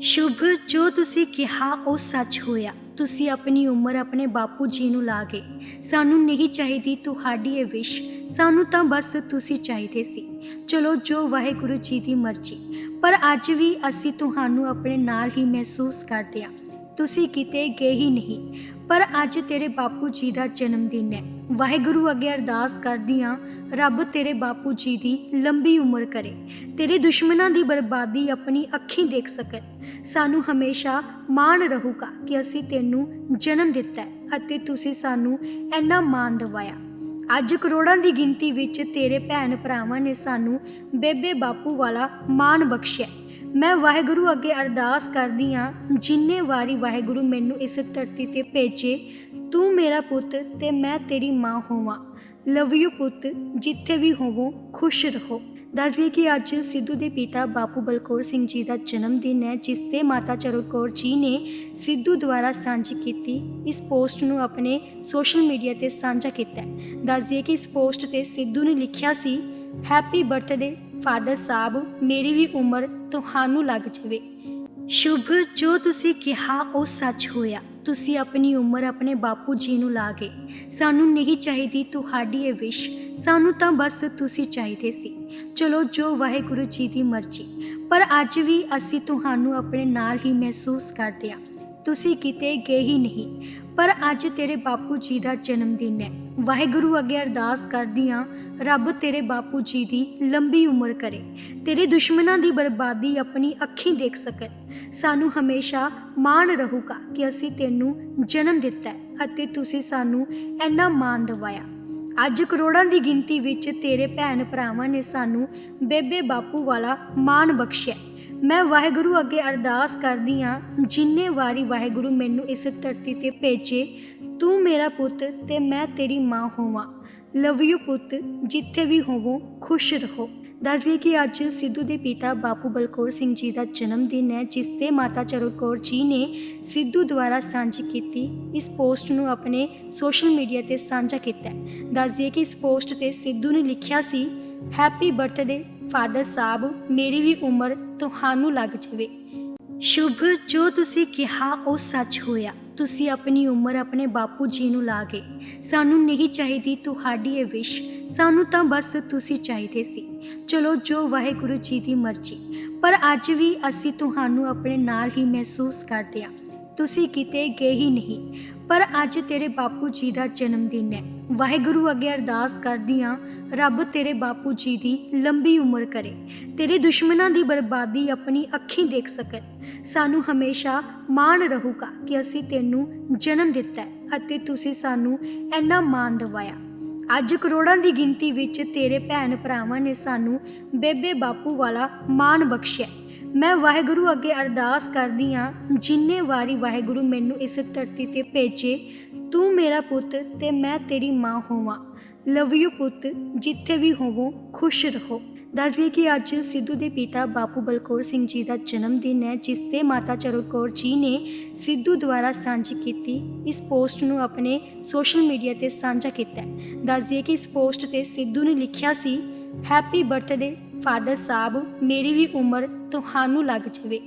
ਸ਼ੁਭ, ਜੋ ਤੁਸੀਂ ਕਿਹਾ, ਉਹ ਸੱਚ ਹੋਇਆ। ਤੁਸੀਂ ਆਪਣੀ ਉਮਰ ਆਪਣੇ ਬਾਪੂ ਜੀ ਨੂੰ ਲਾ ਗਏ। ਸਾਨੂੰ ਨਹੀਂ ਚਾਹੀਦੀ ਤੁਹਾਡੀ ਇਹ ਵਿਸ਼ ਸਾਨੂੰ ਤਾਂ ਬਸ ਤੁਸੀਂ ਚਾਹੀਦੇ ਸੀ। ਚਲੋ, ਜੋ ਵਾਹਿਗੁਰੂ ਜੀ ਦੀ ਮਰਜ਼ੀ। ਪਰ ਅੱਜ ਵੀ ਅਸੀਂ ਤੁਹਾਨੂੰ ਆਪਣੇ ਨਾਲ ਹੀ ਮਹਿਸੂਸ ਕਰਦੇ ਹਾਂ। ਤੁਸੀਂ ਕਿਤੇ ਗਏ ਹੀ ਨਹੀਂ। ਪਰ ਅੱਜ ਤੇਰੇ ਬਾਪੂ ਜੀ ਦਾ ਜਨਮ ਦਿਨ ਹੈ। ਵਾਹਿਗੁਰੂ ਅੱਗੇ ਅਰਦਾਸ ਕਰਦੀ ਹਾਂ, ਰੱਬ ਤੇਰੇ ਬਾਪੂ ਜੀ ਦੀ ਲੰਬੀ ਉਮਰ ਕਰੇ। ਤੇਰੇ ਦੁਸ਼ਮਣਾਂ ਦੀ ਬਰਬਾਦੀ ਆਪਣੀ ਅੱਖੀਂ ਦੇਖ ਸਕਣ। ਸਾਨੂੰ ਹਮੇਸ਼ਾ ਮਾਣ ਰਹੂਗਾ ਕਿ ਅਸੀਂ ਤੈਨੂੰ ਜਨਮ ਦਿੱਤਾ ਅਤੇ ਤੁਸੀਂ ਸਾਨੂੰ ਇੰਨਾ ਮਾਣ ਦਿਵਾਇਆ। ਅੱਜ ਕਰੋੜਾਂ ਦੀ ਗਿਣਤੀ ਵਿੱਚ ਤੇਰੇ ਭੈਣ ਭਰਾਵਾਂ ਨੇ ਸਾਨੂੰ ਬੇਬੇ ਬਾਪੂ ਵਾਲਾ ਮਾਣ ਬਖਸ਼ਿਆ। ਮੈਂ ਵਾਹਿਗੁਰੂ ਅੱਗੇ ਅਰਦਾਸ ਕਰਦੀ ਹਾਂ, ਜਿੰਨੇ ਵਾਰੀ ਵਾਹਿਗੁਰੂ ਮੈਨੂੰ ਇਸ ਧਰਤੀ ਤੇ ਭੇਜੇ, ਤੂੰ ਮੇਰਾ ਪੁੱਤ ਤੇ ਮੈਂ ਤੇਰੀ ਮਾਂ ਹੋਵਾਂ। ਲਵ ਯੂ ਪੁੱਤ, ਜਿੱਥੇ ਵੀ ਹੋਵੋ, ਖੁਸ਼ ਰਹੋ। ਦੱਸਦੇ ਕਿ ਅੱਜ ਸਿੱਧੂ ਦੇ ਪਿਤਾ ਬਾਪੂ ਬਲਕੌਰ ਸਿੰਘ ਜੀ ਦਾ ਜਨਮ ਦਿਨ ਹੈ, ਜਿਸ ਤੇ ਮਾਤਾ ਚਰਨ ਕੌਰ ਜੀ ਨੇ ਸਿੱਧੂ ਦੁਆਰਾ ਸਾਂਝੀ ਕੀਤੀ। ਇਸ ਪੋਸਟ ਨੂੰ ਆਪਣੇ ਸੋਸ਼ਲ ਮੀਡੀਆ ਤੇ ਸਾਂਝਾ ਕੀਤਾ ਹੈ। ਦੱਸਦੇ ਕਿ ਇਸ ਪੋਸਟ ਤੇ ਸਿੱਧੂ ਨੇ ਲਿਖਿਆ ਸੀ ਹੈਪੀ ਬਰਥਡੇ ਫਾਦਰ ਸਾਹਿਬ, ਮੇਰੀ ਵੀ ਉਮਰ ਤੁਹਾਨੂੰ ਲੱਗ ਜਾਵੇ। ਸ਼ੁਭ, ਜੋ ਤੁਸੀਂ ਕਿਹਾ ਉਹ ਸੱਚ ਹੋਇਆ। ਤੁਸੀਂ ਆਪਣੀ ਉਮਰ ਆਪਣੇ ਬਾਪੂ ਜੀ ਨੂੰ ਲਾ ਗਏ। ਸਾਨੂੰ ਨਹੀਂ ਚਾਹੀਦੀ ਤੁਹਾਡੀ ਇਹ ਵਿਸ਼ ਸਾਨੂੰ ਤਾਂ ਬਸ ਤੁਸੀਂ ਚਾਹੀਦੇ ਸੀ। ਚਲੋ, ਜੋ ਵਾਹਿਗੁਰੂ ਜੀ ਦੀ ਮਰਜ਼ੀ। ਪਰ ਅੱਜ ਵੀ ਅਸੀਂ ਤੁਹਾਨੂੰ ਆਪਣੇ ਨਾਲ ਹੀ ਮਹਿਸੂਸ ਕਰਦੇ ਹਾਂ। ਤੁਸੀਂ ਕਿਤੇ ਗਏ ਹੀ ਨਹੀਂ। ਪਰ ਅੱਜ ਤੇਰੇ ਬਾਪੂ ਜੀ ਦਾ ਜਨਮ ਦਿਨ ਹੈ। ਵਾਹਿਗੁਰੂ ਅੱਗੇ ਅਰਦਾਸ ਕਰਦੀ ਹਾਂ, ਰੱਬ ਤੇਰੇ ਬਾਪੂ ਜੀ ਦੀ ਲੰਬੀ ਉਮਰ ਕਰੇ। ਤੇਰੇ ਦੁਸ਼ਮਣਾਂ ਦੀ ਬਰਬਾਦੀ ਆਪਣੀ ਅੱਖੀਂ ਦੇਖ ਸਕਣ। ਸਾਨੂੰ ਹਮੇਸ਼ਾ ਮਾਣ ਰਹੂਗਾ ਕਿ ਅਸੀਂ ਤੈਨੂੰ ਜਨਮ ਦਿੱਤਾ ਅਤੇ ਤੁਸੀਂ ਸਾਨੂੰ ਇੰਨਾ ਮਾਣ ਦਿਵਾਇਆ। ਅੱਜ ਕਰੋੜਾਂ ਦੀ ਗਿਣਤੀ ਵਿੱਚ ਤੇਰੇ ਭੈਣ ਭਰਾਵਾਂ ਨੇ ਸਾਨੂੰ ਬੇਬੇ ਬਾਪੂ ਵਾਲਾ ਮਾਣ ਬਖਸ਼ਿਆ। ਮੈਂ ਵਾਹਿਗੁਰੂ ਅੱਗੇ ਅਰਦਾਸ ਕਰਦੀ ਹਾਂ, ਜਿੰਨੇ ਵਾਰੀ ਵਾਹਿਗੁਰੂ ਮੈਨੂੰ ਇਸ ਧਰਤੀ ਤੇ ਭੇਜੇ, ਤੂੰ ਮੇਰਾ ਪੁੱਤ ਤੇ ਮੈਂ ਤੇਰੀ ਮਾਂ ਹੋਵਾਂ। ਲਵ ਯੂ ਪੁੱਤ, ਜਿੱਥੇ ਵੀ ਹੋਵੋ, ਖੁਸ਼ ਰਹੋ। ਦੱਸਦੇ ਕਿ ਅੱਜ ਸਿੱਧੂ ਦੇ ਪਿਤਾ ਬਾਪੂ ਬਲਕੌਰ ਸਿੰਘ ਜੀ ਦਾ ਜਨਮ ਦਿਨ ਹੈ, ਜਿਸ ਤੇ ਮਾਤਾ ਚਰਨ ਕੌਰ ਜੀ ਨੇ ਸਿੱਧੂ ਦੁਆਰਾ ਸਾਂਝੀ ਕੀਤੀ। ਇਸ ਪੋਸਟ ਨੂੰ ਆਪਣੇ ਸੋਸ਼ਲ ਮੀਡੀਆ ਤੇ ਸਾਂਝਾ ਕੀਤਾ ਹੈ। ਦੱਸਦੇ ਕਿ ਇਸ ਪੋਸਟ ਤੇ ਸਿੱਧੂ ਨੇ ਲਿਖਿਆ ਸੀ ਹੈਪੀ ਬਰਥਡੇ ਫਾਦਰ ਸਾਹਿਬ, ਮੇਰੀ ਵੀ ਉਮਰ ਤੁਹਾਨੂੰ ਲੱਗ ਜਾਵੇ। ਸ਼ੁਭ ਜੋ ਤੁਸੀਂ ਕਿਹਾ, ਉਹ ਸੱਚ ਹੋਇਆ। ਤੁਸੀਂ ਆਪਣੀ ਉਮਰ ਆਪਣੇ ਬਾਪੂ ਜੀ ਨੂੰ ਲਾ ਗਏ। ਸਾਨੂੰ ਨਹੀਂ ਚਾਹੀਦੀ ਤੁਹਾਡੀ ਇਹ ਵਿਸ਼ ਸਾਨੂੰ ਤਾਂ ਬਸ ਤੁਸੀਂ ਚਾਹੀਦੇ ਸੀ। ਚਲੋ, ਜੋ ਵਾਹਿਗੁਰੂ ਜੀ ਦੀ ਮਰਜ਼ੀ। ਪਰ ਅੱਜ ਵੀ ਅਸੀਂ ਤੁਹਾਨੂੰ ਆਪਣੇ ਨਾਲ ਹੀ ਮਹਿਸੂਸ ਕਰਦੇ ਹਾਂ। ਤੁਸੀਂ ਕਿਤੇ ਗਏ ਹੀ ਨਹੀਂ, ਪਰ ਅੱਜ ਤੇਰੇ ਬਾਪੂ ਜੀ ਦਾ ਜਨਮ ਦਿਨ ਹੈ। ਵਾਹਿਗੁਰੂ ਅੱਗੇ ਅਰਦਾਸ ਕਰਦੀ ਹਾਂ, ਰੱਬ ਤੇਰੇ ਬਾਪੂ ਜੀ ਦੀ ਲੰਬੀ ਉਮਰ ਕਰੇ। ਤੇਰੇ ਦੁਸ਼ਮਣਾਂ ਦੀ ਬਰਬਾਦੀ ਆਪਣੀ ਅੱਖੀਂ ਦੇਖ ਸਕਣ। ਸਾਨੂੰ ਹਮੇਸ਼ਾ ਮਾਣ ਰਹੂਗਾ ਕਿ ਅਸੀਂ ਤੈਨੂੰ ਜਨਮ ਦਿੱਤਾ ਅਤੇ ਤੁਸੀਂ ਸਾਨੂੰ ਇੰਨਾ ਮਾਣ ਦਿਵਾਇਆ। ਅੱਜ ਕਰੋੜਾਂ ਦੀ ਗਿਣਤੀ ਵਿੱਚ ਤੇਰੇ ਭੈਣ ਭਰਾਵਾਂ ਨੇ ਸਾਨੂੰ ਬੇਬੇ ਬਾਪੂ ਵਾਲਾ ਮਾਣ ਬਖਸ਼ਿਆ। ਮੈਂ ਵਾਹਿਗੁਰੂ ਅੱਗੇ ਅਰਦਾਸ ਕਰਦੀ ਹਾਂ, ਜਿੰਨੇ ਵਾਰੀ ਵਾਹਿਗੁਰੂ ਮੈਨੂੰ ਇਸ ਧਰਤੀ ਤੇ ਭੇਜੇ, ਤੂੰ ਮੇਰਾ ਪੁੱਤ ਤੇ ਮੈਂ ਤੇਰੀ ਮਾਂ ਹੋਵਾਂ। ਲਵ ਯੂ ਪੁੱਤ, ਜਿੱਥੇ ਵੀ ਹੋਵੋ, ਖੁਸ਼ ਰਹੋ। ਦੱਸਦੇ ਕਿ ਅੱਜ ਸਿੱਧੂ ਦੇ ਪਿਤਾ ਬਾਪੂ ਬਲਕੌਰ ਸਿੰਘ ਜੀ ਦਾ ਜਨਮ ਦਿਨ ਹੈ, ਜਿਸ ਤੇ ਮਾਤਾ ਚਰਨ ਕੌਰ ਜੀ ਨੇ ਸਿੱਧੂ ਦੁਆਰਾ ਸਾਂਝੀ ਕੀਤੀ। ਇਸ ਪੋਸਟ ਨੂੰ ਆਪਣੇ ਸੋਸ਼ਲ ਮੀਡੀਆ ਤੇ ਸਾਂਝਾ ਕੀਤਾ ਹੈ। ਦੱਸਦੇ ਕਿ ਇਸ ਪੋਸਟ ਤੇ ਸਿੱਧੂ ਨੇ ਲਿਖਿਆ ਸੀ ਹੈਪੀ ਬਰਥਡੇ ਫਾਦਰ ਸਾਹਿਬ ਮੇਰੀ ਵੀ ਉਮਰ ਤੁਹਾਨੂੰ ਲੱਗ ਜਾਵੇ।